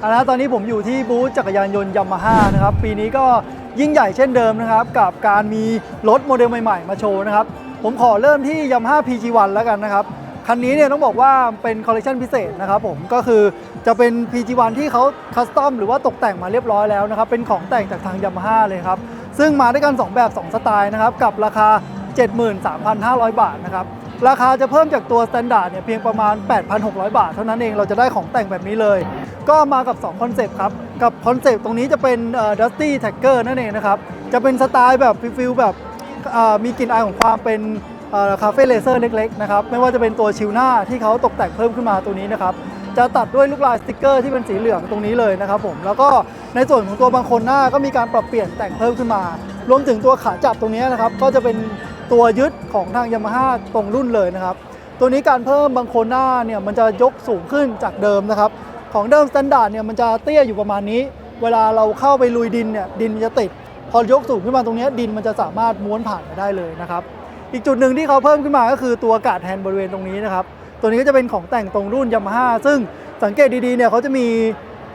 เอาละตอนนี้ผมอยู่ที่บูธจักรยานยนต์ยามาฮ่านะครับ ปีนี้ก็ยิ่งใหญ่เช่นเดิมนะครับ กับการมีรถโมเดลใหม่ๆ มาโชว์นะครับ ผมขอเริ่มที่ Yamaha PG1 แล้วกันนะครับ คันนี้เนี่ยต้องบอกว่าเป็นคอลเลคชันพิเศษนะครับผมก็คือจะเป็น PG1 ที่เขาคัสตอมหรือว่าตกแต่งมาเรียบร้อยแล้วนะครับ เป็นของแต่งจากทาง Yamaha เลยครับ ซึ่งมาด้วยกัน 2 แบบ 2 สไตล์นะครับ กับราคา 73,500 บาทนะครับ ราคาจะเพิ่มจากตัวสแตนดาร์ดเนี่ยเพียงประมาณ 8,600 บาท เท่านั้นเองเราจะได้ของแต่งแบบนี้เลย ก็มากับ 2 คอนเซปต์ครับ กับคอนเซปต์ตรงนี้จะเป็น Dusty Tagger นั่นเองนะครับ จะเป็นสไตล์แบบฟิลแบบมีกลิ่นอายของความเป็นคาเฟ่เลเซอร์เล็กๆนะครับไม่ว่าจะเป็นตัวชิลหน้าที่เขาตกแต่งเพิ่มขึ้นมาตัวนี้นะครับจะตัดด้วยลูกลายสติกเกอร์ที่เป็นสีเหลืองตรงนี้เลยนะครับผมแล้วก็ในส่วนของตัวบางคนหน้าก็มีการปรับเปลี่ยนแต่งเพิ่มขึ้นมา รวมถึงตัวขาจับตรงนี้นะครับก็จะเป็น ตัวยึดของทางยามาฮ่าตรงรุ่นเลยนะครับ ตัวนี้การเพิ่มบางโคนหน้าเนี่ยมันจะยกสูงขึ้นจากเดิมนะครับ ของเดิมสแตนดาร์ดเนี่ยมันจะเตี้ยอยู่ประมาณนี้ เวลาเราเข้าไปลุยดินเนี่ยดินมันจะติด พอยกสูงขึ้นมาตรงนี้ดินมันจะสามารถม้วนผ่านไปได้เลยนะครับ อีกจุดหนึ่งที่เขาเพิ่มขึ้นมาก็คือตัวกาดแฮนด์บริเวณตรงนี้นะครับ ตัวนี้ก็จะเป็นของแต่งตรงรุ่นยามาฮ่าซึ่งสังเกตดีๆเนี่ยเขาจะมี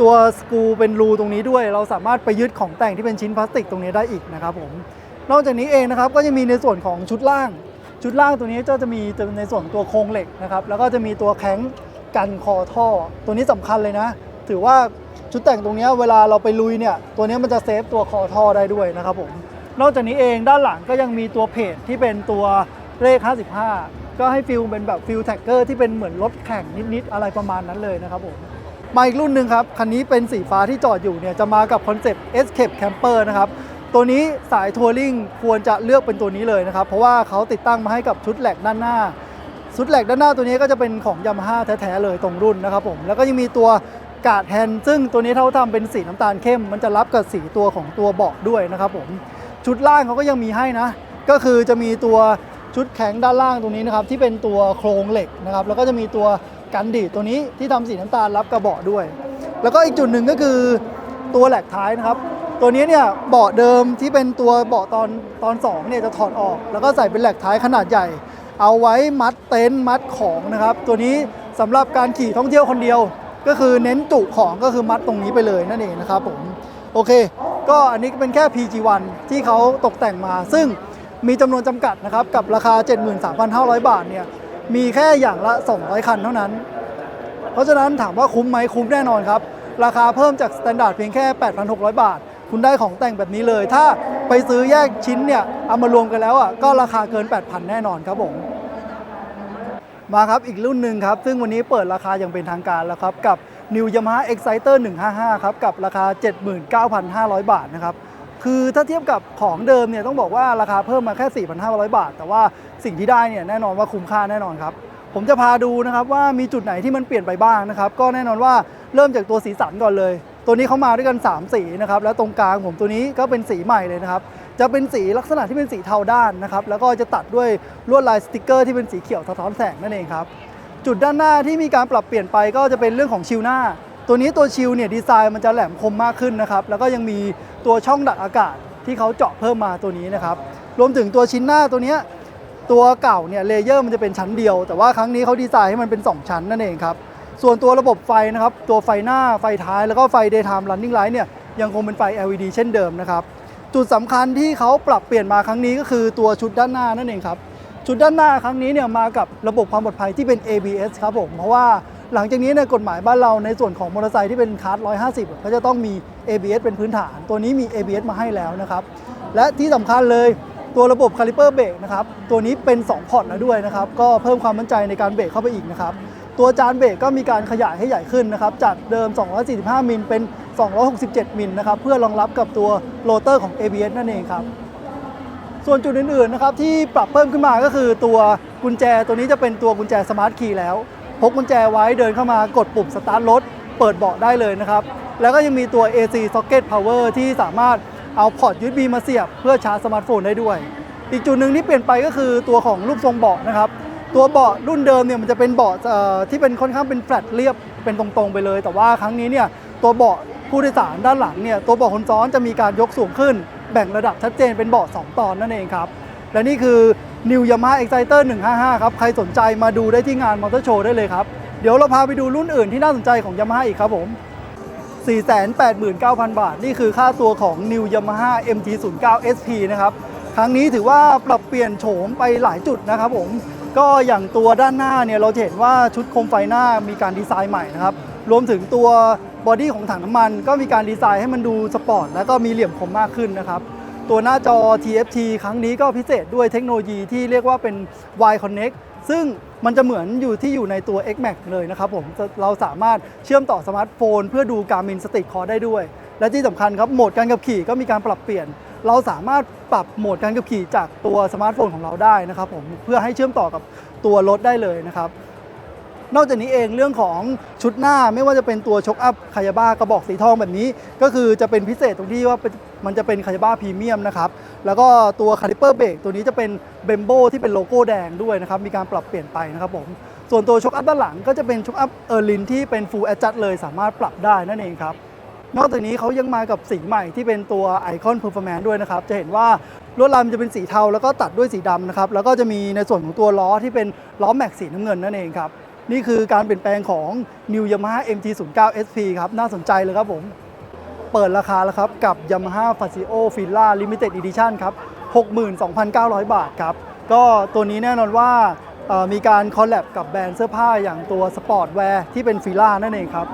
ตัวสกรูเป็นรูตรงนี้ด้วย เราสามารถไปยึดของแต่งที่เป็นชิ้นพลาสติกตรงนี้ได้อีกนะครับผม นอกจากนี้เองนะครับก็จะมีในส่วนของชุดล่าง ชุดล่างตัวนี้ก็จะมีในส่วนตัวโครงเหล็กนะครับแล้วก็จะมีตัวแข้งกันคอท่อ ตัวนี้สำคัญเลยนะ ถือว่าชุดแต่งตรงนี้เวลาเราไปลุยเนี่ยตัวนี้มันจะเซฟตัวคอท่อได้ด้วยนะครับผมนอกจากนี้เองด้านหลังก็ยังมีตัวเพจที่เป็นตัวเลข 55 ก็ให้ฟิลเป็นแบบฟิลแท็กเกอร์ที่เป็นเหมือนรถแข่งนิดๆอะไรประมาณนั้นเลยนะครับผมมาอีกรุ่นหนึ่งครับ คันนี้เป็นสีฟ้าที่จอดอยู่เนี่ยจะมากับคอนเซปต์ Escape Camper นะครับ ตัวนี้สายทัวริงควรจะเลือกเป็นตัวนี้เลยนะครับ เพราะว่าเขาติดตั้งมาให้กับชุดแหลกด้านหน้า ชุดแหลกด้านหน้าตัวนี้ก็จะเป็นของยามาฮ่าแท้ๆเลยตรงรุ่นนะครับผมแล้วก็ยังมีตัวกาดแฮนด์ซึ่งตัวนี้เขาทำเป็นสีน้ำตาลเข้ม มันจะรับกับสีตัวของตัวเบาะด้วยนะครับผมชุดล่างเขาก็ยังมีให้นะ ก็คือจะมีตัวชุดแข็งด้านล่างตรงนี้นะครับที่เป็นตัวโครงเหล็กนะครับแล้วก็จะมีตัวกันดีดตัวนี้ที่ทำสีน้ำตาลรับกระเบาะด้วย แล้วก็อีกจุดหนึ่งก็คือตัวแหลกท้ายนะครับ ตัวนี้เนี่ยเบาะเดิมที่เป็นตัวเบาะตอนตอนสองเนี่ยจะถอดออก แล้วก็ใส่เป็นแหลกท้ายขนาดใหญ่ เอาไว้มัดเต็นท์มัดของนะครับ ตัวนี้สำหรับการขี่ท่องเที่ยวคนเดียว ก็คือเน้นจุของก็คือมัดตรงนี้ไปเลยนั่นเองนะครับผมโอเค ก็อันนี้เป็นแค่ PG1 ที่เขาตกแต่งมา ซึ่งมีจำนวนจำกัดนะครับ กับราคา 73,500 บาทเนี่ยมีแค่อย่างละ 200 คันเท่านั้น เพราะฉะนั้นถามว่าคุ้มไหมคุ้มแน่นอนครับ ราคาเพิ่มจากสแตนดาร์ดเพียงแค่ 8,600 บาท คุณได้ของแต่งแบบนี้เลย ถ้าไปซื้อแยกชิ้นเนี่ยเอามารวมกันแล้วอะก็ราคาเกิน 8,000 แน่นอนครับผมมาครับอีกรุ่นหนึ่งครับ ซึ่งวันนี้เปิดราคาอย่างเป็นทางการแล้วครับ กับ New Yamaha Exciter 155 ครับ กับราคา 79,500 บาทนะครับ คือถ้าเทียบกับของเดิมเนี่ยต้องบอกว่าราคาเพิ่มมาแค่ 4,500 บาท แต่ว่าสิ่งที่ได้เนี่ยแน่นอนว่าคุ้มค่าแน่นอนครับ ผมจะพาดูนะครับว่ามีจุดไหนที่มันเปลี่ยนไปบ้างนะครับ ก็แน่นอนว่าเริ่มจากตัวสีสันก่อนเลย ตัวนี้เขามาด้วยกัน 3 สีนะครับแล้วตรงกลางผมตัวนี้ก็เป็นสีใหม่เลยนะครับจะเป็นสีลักษณะที่เป็นสีเทาด้านนะครับแล้วก็จะตัดด้วยลวดลายสติกเกอร์ที่เป็นสีเขียวสะท้อนแสงนั่นเองครับจุดด้านหน้าที่มีการปรับเปลี่ยนไปก็จะเป็นเรื่องของชิลหน้า ตัวนี้ตัวชิลเนี่ยดีไซน์มันจะแหลมคมมากขึ้นนะครับแล้วก็ยังมีตัวช่องดักอากาศที่เขาเจาะเพิ่มมาตัวนี้นะครับรวมถึงตัวชิ้นหน้าตัวเนี้ยตัวเก่าเนี่ยเลเยอร์มันจะเป็นชั้นเดียว แต่ว่าครั้งนี้เขาดีไซน์ให้มันเป็น 2 ชั้นนั่นเองครับ ส่วนตัวระบบไฟนะครับ ตัวไฟหน้าไฟท้ายแล้วก็ไฟ daytime running light เนี่ยยังคงเป็นไฟ LED เช่นเดิมนะครับ จุดสำคัญที่เขาปรับเปลี่ยนมาครั้งนี้ก็คือตัวชุดด้านหน้านั่นเองครับ ชุดด้านหน้าครั้งนี้เนี่ยมากับระบบความปลอดภัยที่เป็น ABS ครับผม เพราะว่าหลังจากนี้ในกฎหมายบ้านเราในส่วนของมอเตอร์ไซค์ที่เป็นคาร์ด150 ก็จะต้องมี ABS เป็นพื้นฐาน ตัวนี้มี ABS มาให้แล้วนะครับ และที่สำคัญเลยตัวระบบคาลิเปอร์เบรกนะครับ ตัวนี้เป็น 2 พอร์ตแล้วด้วยนะครับ ก็เพิ่มความมั่นใจในการเบรกเข้าไปอีกนะครับ ตัวจานเบรกก็มีการขยายให้ใหญ่ขึ้นนะครับ จากเดิม 245 มิลเป็น 267 มิลนะครับ เพื่อรองรับกับตัวโรเตอร์ของ ABS นั่นเองครับ ส่วนจุดอื่นๆนะครับที่ปรับเพิ่มขึ้นมาก็คือตัวกุญแจตัวนี้จะเป็นตัวกุญแจสมาร์ทคีย์แล้ว พกกุญแจไว้เดินเข้ามากดปุ่มสตาร์ทรถเปิดเบาะได้เลยนะครับ แล้วก็ยังมีตัว AC Socket Power ที่สามารถเอาพอร์ต USB มาเสียบ เพื่อชาร์จสมาร์ทโฟนได้ด้วย อีกจุดหนึ่งที่เปลี่ยนไปก็คือตัวของรูปทรงเบาะนะครับ ตัวเบาะรุ่นเดิมเนี่ยมันจะเป็นเบาะที่เป็นค่อนข้างเป็นแฟลตเรียบเป็นตรงๆไปเลย แต่ว่าครั้งนี้เนี่ยตัวเบาะผู้โดยสารด้านหลังเนี่ยตัวเบาะคนซ้อนจะมีการยกสูงขึ้น แบ่งระดับชัดเจนเป็นเบาะ2ตอนนั่นเองครับ และนี่คือ New Yamaha Exciter 155 ครับ ใครสนใจมาดูได้ที่งานมอเตอร์โชว์ได้เลยครับ เดี๋ยวเราพาไปดูรุ่นอื่นที่น่าสนใจของ Yamaha อีกครับผม 489,000 บาท นี่คือค่าตัวของ New Yamaha MT09 SP นะครับครั้งนี้ถือว่าปรับเปลี่ยนโฉมไปหลายจุดนะครับผม ก็อย่างตัวด้านหน้าเนี่ยเราจะเห็นว่าชุดโคมไฟหน้ามีการดีไซน์ใหม่นะครับรวมถึงตัวบอดี้ของถังน้ำมัน ก็มีการดีไซน์ให้มันดูสปอร์ตแล้วก็มีเหลี่ยมคมมากขึ้นนะครับตัวหน้าจอ TFT ครั้งนี้ก็พิเศษด้วยเทคโนโลยีที่เรียกว่าเป็น Y Connect ซึ่งมันจะเหมือนอยู่ที่อยู่ในตัว X Max เลยนะครับผม เราสามารถเชื่อมต่อสมาร์ทโฟน เพื่อดู Garmin Street Core ได้ด้วย และที่สำคัญครับ โหมดการขับขี่ก็มีการปรับเปลี่ยน เราสามารถปรับโหมดการขับขี่จากตัวสมาร์ทโฟนของเราได้นะครับผมเพื่อให้เชื่อมต่อกับตัวรถได้เลยนะครับ นอกจากนี้เองเรื่องของชุดหน้าไม่ว่าจะเป็นตัวช็อคอัพคายาบ้ากระบอกสีทองแบบนี้ ก็คือจะเป็นพิเศษตรงที่ว่ามันจะเป็นคายาบ้าพรีเมียมนะครับแล้วก็ตัวคาลิเปอร์เบรกตัวนี้จะเป็นเบมโบที่เป็นโลโก้แดงด้วยนะครับมีการปรับเปลี่ยนไปนะครับผมส่วนตัวช็อคอัพด้านหลังก็จะเป็นช็อคอัพเออร์ลินที่เป็น Full Adjust เลยสามารถปรับได้นั่นเองครับ นอกจากนี้เขายังมากับสีใหม่ที่เป็นตัวไอคอนเพอร์ฟอร์แมนด้วยนะครับ จะเห็นว่าลวดลายมันจะเป็นสีเทาแล้วก็ตัดด้วยสีดำนะครับ แล้วก็จะมีในส่วนของตัวล้อที่เป็นล้อแม็กสีน้ำเงินนั่นเองครับ นี่คือการเปลี่ยนแปลงของ New Yamaha MT09 SP ครับ น่าสนใจเลยครับผม เปิดราคาแล้วครับ กับ Yamaha Fazio Fila Limited Edition ครับ 62,900 บาทครับ ก็ตัวนี้แน่นอนว่ามีการคอลแลบกับแบรนด์เสื้อผ้าอย่างตัวสปอร์ตแวร์ที่เป็นฟิล่านั่นเองครับ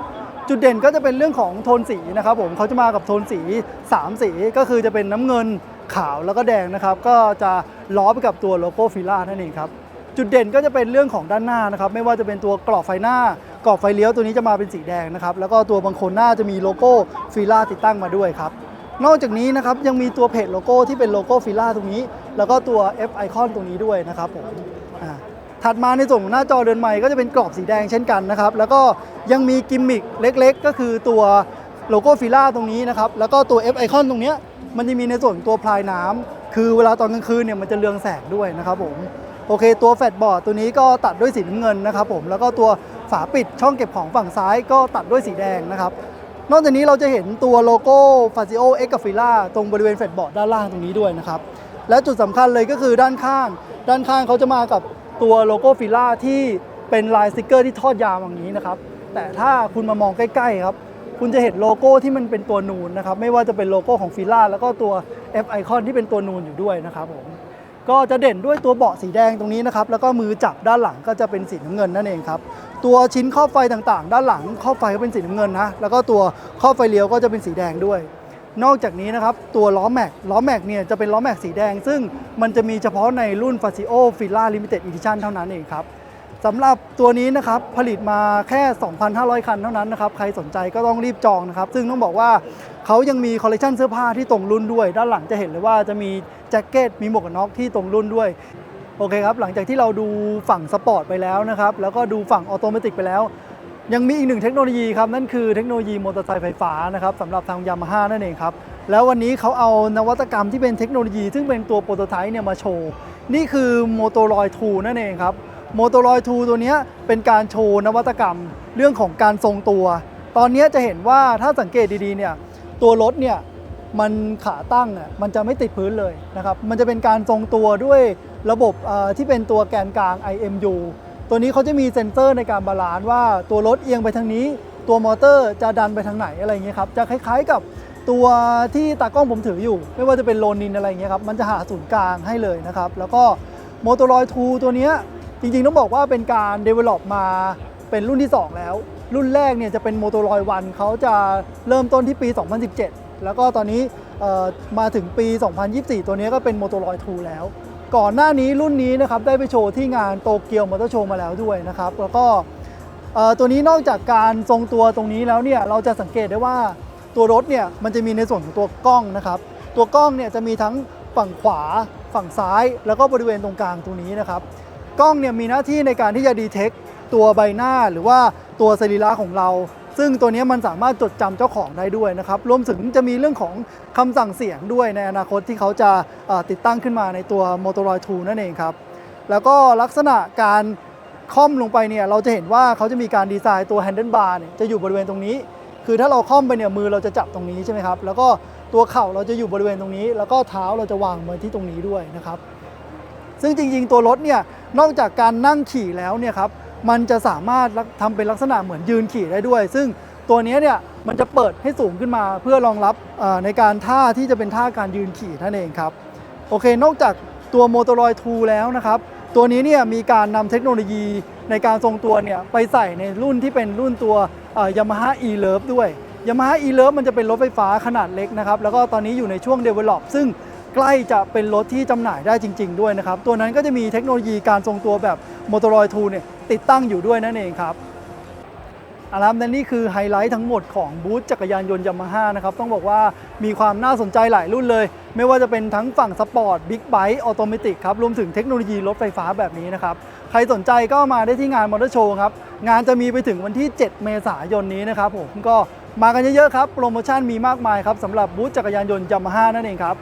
จุดเด่นก็จะเป็นเรื่องของโทนสีนะครับผมเขาจะมากับโทนสี 3 สีก็คือจะเป็นน้ำเงินขาวแล้วก็แดงนะครับ ก็จะล้อไปกับตัวโลโก้ฟิล่านั่นเองครับจุดเด่นก็จะเป็นเรื่องของด้านหน้านะครับ ไม่ว่าจะเป็นตัวกรอบไฟหน้ากรอบไฟเลี้ยวตัวนี้จะมาเป็นสีแดงนะครับแล้วก็ตัวบังคนหน้าจะมีโลโก้ฟิล่าติดตั้งมาด้วยครับนอกจากนี้นะครับยังมีตัวเพจโลโก้ที่เป็นโลโก้ฟิล่าตรงนี้ แล้วก็ตัว F Icon ตรงนี้ด้วยนะครับผม ถัดมาในส่วนของหน้าจอเดินใหม่ก็จะเป็นกรอบสีแดงเช่นกันนะครับ แล้วก็ยังมีกิมมิคเล็กๆ ก็คือตัวโลโก้ฟิล่าตรงนี้นะครับ แล้วก็ตัว F Icon ตรงนี้มันจะมีในส่วนตัวพลายน้ำคือเวลาตอนกลางคืนเนี่ยมันจะเรืองแสงด้วยนะครับผม โอเค ตัวแฟลตบอร์ดตัวนี้ก็ตัดด้วยสีน้ำเงินนะครับผม แล้วก็ตัวฝาปิดช่องเก็บของฝั่งซ้ายก็ตัดด้วยสีแดงนะครับ นอกจากนี้เราจะเห็นตัวโลโก้ Fazio X กับ Fila ตรงบริเวณแฟลตบอร์ดด้านล่างตรงนี้ด้วยนะครับ และจุดสำคัญเลยก็คือด้านข้าง ด้านข้างเขาจะมากับ ตัวโลโก้ Fila ที่เป็นลายสติกเกอร์ที่ทอดยาวอย่างนี้นะครับ แต่ถ้าคุณมามองใกล้ๆครับ คุณจะเห็นโลโก้ที่มันเป็นตัวนูนนะครับ ไม่ว่าจะเป็นโลโก้ของ Fila แล้วก็ตัว F Icon ที่เป็นตัวนูนอยู่ด้วยนะครับผมก็จะเด่นด้วยตัวเบาะสีแดงตรงนี้นะครับ แล้วก็มือจับด้านหลังก็จะเป็นสีน้ำเงินนั่นเองครับ ตัวชิ้นครอบไฟต่างๆ ด้านหลังครอบไฟก็เป็นสีน้ำเงินนะ แล้วก็ตัวครอบไฟเลี้ยวก็จะเป็นสีแดงด้วย นอกจากนี้นะครับตัวล้อแม็กล้อแม็กเนี่ยจะเป็นล้อแม็กสีแดง ซึ่งมันจะมีเฉพาะในรุ่น f a z i o Fila Limited Edition เท่านั้นเองครับสำหรับตัวนี้นะครับผลิตมาแค่ 2,500 คันเท่านั้นนะครับใครสนใจก็ต้องรีบจองนะครับ ซึ่งต้องบอกว่าเขายังมีคอลเลคชันเสื้อผ้าที่ตรงรุ่นด้วย ด้านหลังจะเห็นเลยว่าจะมีแจ็คเก็ตมีหมวกกันน็อกที่ตรงรุ่นด้วยโอเคครับหลังจากที่เราดูฝั่งสปอร์ตไปแล้วนะครับแล้วก็ดูฝั่งออโตเมติกไปแล้ว ยังมีอีกหนึ่งเทคโนโลยีครับ นั่นคือเทคโนโลยีมอเตอร์ไซค์ไฟฟ้านะครับสำหรับทางยามาฮ่านั่นเองครับ แล้ววันนี้เขาเอานวัตกรรมที่เป็นเทคโนโลยี ซึ่งเป็นตัวโปรโตไทป์เนี่ยมาโชว์ นี่คือ m o t o r o y 2นั่นเองครับ m o t o r o y 2ตัวนี้เป็นการโชว์นวัตกรรมเรื่องของการทรงตัว ตอนนี้จะเห็นว่าถ้าสังเกตดีๆเนี่ยตัวรถเนี่ยมันขาตั้งอะมันจะไม่ติดพื้นเลยนะครับมันจะเป็นการทรงตัวด้วยระบบที่เป็นตัวแกนกลาง IMU ตัวนี้เขาจะมีเซ็นเซอร์ในการบาลานซ์ว่าตัวรถเอียงไปทางนี้ ตัวมอเตอร์จะดันไปทางไหนอะไรอย่างเงี้ยครับจะคล้ายๆกับตัวที่ตากล้องผมถืออยู่ ไม่ว่าจะเป็นโลนินอะไรอย่างเงี้ยครับมันจะหาศูนย์กลางให้เลยนะครับแล้วก็โมโตรอย2ตัวเนี้ยจริงๆต้องบอกว่าเป็นการ develop มาเป็นรุ่นที่ 2 แล้ว รุ่นแรกเนี่ยจะเป็นโมโตรอย1เขาจะเริ่มต้นที่ปี 2017 แล้วก็ตอนนี้มาถึงปี 2024 ตัวนี้ก็เป็นโมโตรอย2แล้ว ก่อนหน้านี้รุ่นนี้นะครับได้ไปโชว์ที่งานโตเกียวมอเตอร์โชว์มาแล้วด้วยนะครับ แล้วก็ตัวนี้นอกจากการทรงตัวตรงนี้แล้วเนี่ยเราจะสังเกตได้ว่าตัวรถเนี่ยมันจะมีในส่วนของตัวกล้องนะครับ ตัวกล้องเนี่ยจะมีทั้งฝั่งขวา ฝั่งซ้าย แล้วก็บริเวณตรงกลางตรงนี้นะครับ กล้องเนี่ยมีหน้าที่ในการที่จะดีเทคตัวใบหน้าหรือว่าตัวสรีระของเรา ซึ่งตัวนี้มันสามารถจดจำเจ้าของได้ด้วยนะครับ รวมถึงจะมีเรื่องของคำสั่งเสียงด้วยในอนาคตที่เขาจะติดตั้งขึ้นมาในตัว Motorola 2 นั่นเองครับ แล้วก็ลักษณะการค่อมลงไปเนี่ยเราจะเห็นว่าเขาจะมีการดีไซน์ตัว handle bar เนี่ยจะอยู่บริเวณตรงนี้ คือถ้าเราค่อมไปเนี่ยมือเราจะจับตรงนี้ใช่ไหมครับ แล้วก็ตัวเข่าเราจะอยู่บริเวณตรงนี้ แล้วก็เท้าเราจะวางไว้ที่ตรงนี้ด้วยนะครับ ซึ่งจริงๆ ตัวรถเนี่ยนอกจากการนั่งขี่แล้วเนี่ยครับ มันจะสามารถทำเป็นลักษณะเหมือนยืนขี่ได้ด้วย ซึ่งตัวนี้เนี่ยมันจะเปิดให้สูงขึ้นมาเพื่อรองรับในการท่าที่จะเป็นท่าการยืนขี่นั่นเองครับ โอเค นอกจากตัวโมโตรอย2แล้วนะครับ ตัวนี้เนี่ยมีการนำเทคโนโลยีในการทรงตัวเนี่ยไปใส่ในรุ่นที่เป็นรุ่นตัวยามาฮ่า e l o v e ด้วย Yamaha e l o v e มันจะเป็นรถไฟฟ้าขนาดเล็กนะครับ แล้วก็ตอนนี้อยู่ในช่วง develop ซึ่งใกล้จะเป็นรถที่จำหน่ายได้จริง ๆ ด้วยนะครับ ตัวนั้นก็จะมีเทคโนโลยีการทรงตัวแบบโมโตรอย2เนี่ย ติดตั้งอยู่ด้วยนั่นเองครับอารัมและนี่คือไฮไลท์ทั้งหมดของบูธจักรยานยนต์ยามาฮ่านะครับ ต้องบอกว่ามีความน่าสนใจหลายรุ่นเลย ไม่ว่าจะเป็นทั้งฝั่งสปอร์ตบิ๊กไบค์ออโตเมติกครับ รวมถึงเทคโนโลยีรถไฟฟ้าแบบนี้นะครับ ใครสนใจก็มาได้ที่งานมอเตอร์โชว์ครับ งานจะมีไปถึงวันที่ 7 เมษายนนี้นะครับผมก็มากันเยอะๆครับ โปรโมชั่นมีมากมายครับสำหรับบูธจักรยานยนต์ยามาฮ่านั่นเองครับ